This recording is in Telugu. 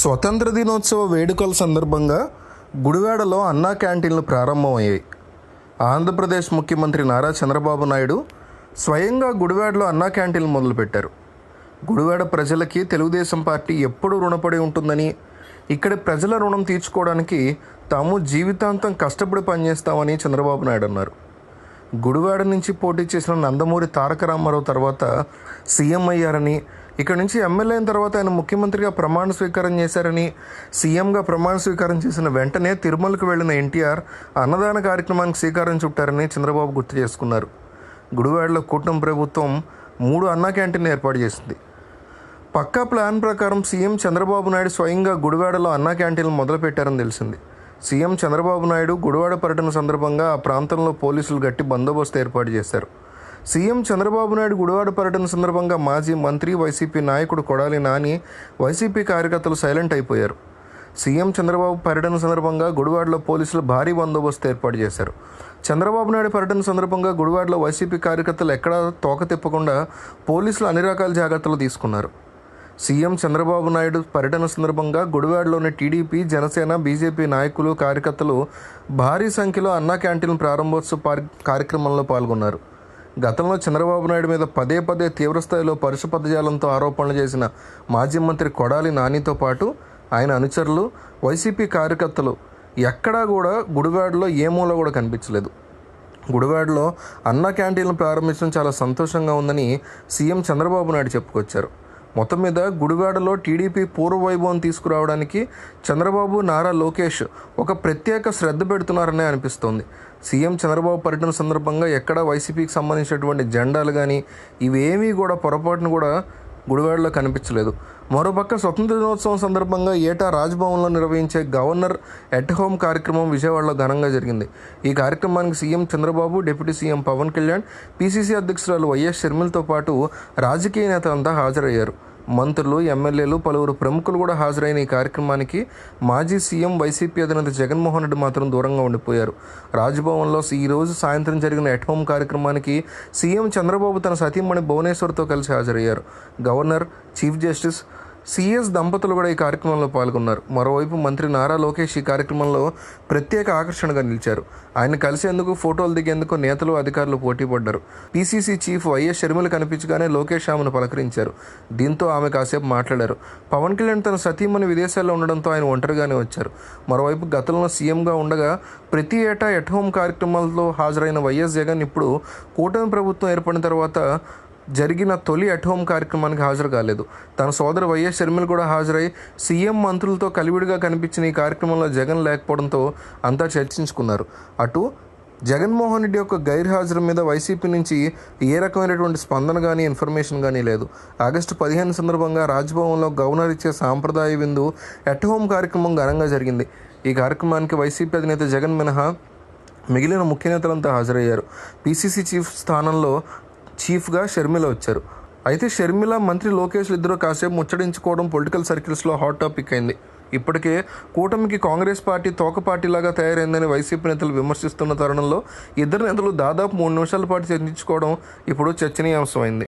స్వతంత్ర దినోత్సవ వేడుకల సందర్భంగా గుడివాడలో అన్నా క్యాంటీన్లు ప్రారంభమయ్యాయి. ఆంధ్రప్రదేశ్ ముఖ్యమంత్రి నారా చంద్రబాబు నాయుడు స్వయంగా గుడివాడలో అన్నా క్యాంటీన్లు మొదలుపెట్టారు. గుడివాడ ప్రజలకి తెలుగుదేశం పార్టీ ఎప్పుడూ రుణపడి ఉంటుందని ఇక్కడి ప్రజల రుణం తీర్చుకోవడానికి తాము జీవితాంతం కష్టపడి పనిచేస్తామని చంద్రబాబు నాయుడు అన్నారు. గుడివాడ నుంచి పోటీ చేసిన నందమూరి తారక రామారావు తర్వాత సీఎం అయ్యారని ఇక్కడ నుంచి ఎమ్మెల్యే అయిన తర్వాత ఆయన ముఖ్యమంత్రిగా ప్రమాణ స్వీకారం చేశారని సీఎంగా ప్రమాణ స్వీకారం చేసిన వెంటనే తిరుమలకు వెళ్ళిన ఎన్టీఆర్ అన్నదాన కార్యక్రమానికి శ్రీకారం చుట్టారని చంద్రబాబు గుర్తు చేసుకున్నారు. గుడివాడలో కూటమి ప్రభుత్వం మూడు అన్నా క్యాంటీన్ ఏర్పాటు చేసింది. పక్కా ప్లాన్ ప్రకారం సీఎం చంద్రబాబు నాయుడు స్వయంగా గుడివాడలో అన్నా క్యాంటీన్లు మొదలుపెట్టారని తెలిసింది. సీఎం చంద్రబాబు నాయుడు గుడివాడ పర్యటన సందర్భంగా ఆ ప్రాంతంలో పోలీసులు గట్టి బందోబస్తు ఏర్పాటు చేశారు. సీఎం చంద్రబాబు నాయుడు గుడివాడ పర్యటన సందర్భంగా మాజీ మంత్రి వైసీపీ నాయకుడు కొడాలి నాని వైసీపీ కార్యకర్తలు సైలెంట్ అయిపోయారు. సీఎం చంద్రబాబు పర్యటన సందర్భంగా గుడివాడలో పోలీసులు భారీ బందోబస్తు ఏర్పాటు చేశారు. చంద్రబాబు నాయుడు పర్యటన సందర్భంగా గుడివాడలో వైసీపీ కార్యకర్తలు ఎక్కడా తోక తిప్పకుండా పోలీసులు అన్ని రకాల జాగ్రత్తలు తీసుకున్నారు. సీఎం చంద్రబాబు నాయుడు పర్యటన సందర్భంగా గుడివాడలోని టీడీపీ జనసేన బీజేపీ నాయకులు కార్యకర్తలు భారీ సంఖ్యలో అన్నా క్యాంటీన్ ప్రారంభోత్సవ పార్- కార్యక్రమంలో పాల్గొన్నారు. గతంలో చంద్రబాబు నాయుడు మీద పదే పదే తీవ్రస్థాయిలో పరుష పదజాలంతో ఆరోపణలు చేసిన మాజీ మంత్రి కొడాలి నానితో పాటు ఆయన అనుచరులు వైసీపీ కార్యకర్తలు ఎక్కడా కూడా గుడివాడలో ఏ మూల కూడా కనిపించలేదు. గుడివాడలో అన్న క్యాంటీన్లు ప్రారంభించడం చాలా సంతోషంగా ఉందని సీఎం చంద్రబాబు నాయుడు చెప్పుకొచ్చారు. మొత్తం మీద గుడివాడలో టీడీపీ పూర్వ వైభవం తీసుకురావడానికి చంద్రబాబు నారా లోకేష్ ఒక ప్రత్యేక శ్రద్ధ పెడుతున్నారనే అనిపిస్తోంది. సీఎం చంద్రబాబు పర్యటన సందర్భంగా ఎక్కడ వైసీపీకి సంబంధించినటువంటి జెండాలు కానీ ఇవేమీ కూడా పొరపాటును కూడా గుడివాడలో కనిపించలేదు. మరోపక్క స్వతంత్ర దినోత్సవం సందర్భంగా ఏటా రాజ్భవన్లో నిర్వహించే గవర్నర్ ఎట్ హోమ్ కార్యక్రమం విజయవాడలో ఘనంగా జరిగింది. ఈ కార్యక్రమానికి CM Chandrababu deputy CM Pawan Kalyan PCC అధ్యక్షురాలు వైఎస్ షర్మిలతో పాటు రాజకీయ నేతలంతా హాజరయ్యారు. మంత్రులు ఎమ్మెల్యేలు పలువురు ప్రముఖులు కూడా హాజరైన ఈ కార్యక్రమానికి మాజీ సీఎం వైసీపీ అధినేత జగన్మోహన్ రెడ్డి మాత్రం దూరంగా ఉండిపోయారు. రాజ్భవన్లో ఈరోజు సాయంత్రం జరిగిన ఎట్ హోమ్ కార్యక్రమానికి సీఎం చంద్రబాబు తన సతీమణి భువనేశ్వర్తో కలిసి హాజరయ్యారు. గవర్నర్ చీఫ్ జస్టిస్ సీఎస్ దంపతులు కూడా ఈ కార్యక్రమంలో పాల్గొన్నారు. మరోవైపు మంత్రి నారా లోకేష్ ఈ కార్యక్రమంలో ప్రత్యేక ఆకర్షణగా నిలిచారు. ఆయన కలిసేందుకు ఫోటోలు దిగేందుకు నేతలు అధికారులు పోటీ పడ్డారు. పీసీసీ చీఫ్ వైఎస్ షర్మిల కనిపించగానే లోకేష్ ఆమెను పలకరించారు. దీంతో ఆమె కాసేపు మాట్లాడారు. పవన్ కళ్యాణ్ తన సతీమణి విదేశాల్లో ఉండడంతో ఆయన ఒంటరిగానే వచ్చారు. మరోవైపు గతంలో సీఎంగా ఉండగా ప్రతి ఏటా ఎట్ హోమ్ కార్యక్రమాలతో హాజరైన వైఎస్ జగన్ ఇప్పుడు కూటమి ప్రభుత్వం ఏర్పడిన తర్వాత జరిగిన తొలి అట్ హోమ్ కార్యక్రమానికి హాజరు కాలేదు. తన సోదరు వైఎస్ షర్మిల కూడా హాజరై సీఎం మంత్రులతో కలివిడిగా కనిపించిన ఈ కార్యక్రమంలో జగన్ లేకపోవడంతో అంతా చర్చించుకున్నారు. అటు జగన్మోహన్ రెడ్డి యొక్క గైర్హాజరు మీద వైసీపీ నుంచి ఏ రకమైనటువంటి స్పందన కానీ ఇన్ఫర్మేషన్ కానీ లేదు. ఆగస్టు పదిహేను సందర్భంగా రాజ్భవన్లో గవర్నర్ ఇచ్చే సాంప్రదాయ విందు ఎట్ హోమ్ కార్యక్రమం ఘనంగా జరిగింది. ఈ కార్యక్రమానికి వైసీపీ అధినేత జగన్ మినహా మిగిలిన ముఖ్య నేతలంతా హాజరయ్యారు. పీసీసీ చీఫ్ స్థానంలో చీఫ్గా షర్మిల వచ్చారు. అయితే షర్మిల మంత్రి లోకేష్ ఇద్దరు కాసేపు ముచ్చడించుకోవడం పొలిటికల్ సర్కిల్స్లో హాట్ టాపిక్ అయింది. ఇప్పటికే కూటమికి కాంగ్రెస్ పార్టీ తోక పార్టీలాగా తయారైందని వైసీపీ నేతలు విమర్శిస్తున్న తరుణంలో ఇద్దరు నేతలు దాదాపు మూడు నిమిషాల పాటు చర్చించుకోవడం ఇప్పుడు చర్చనీయాంశమైంది.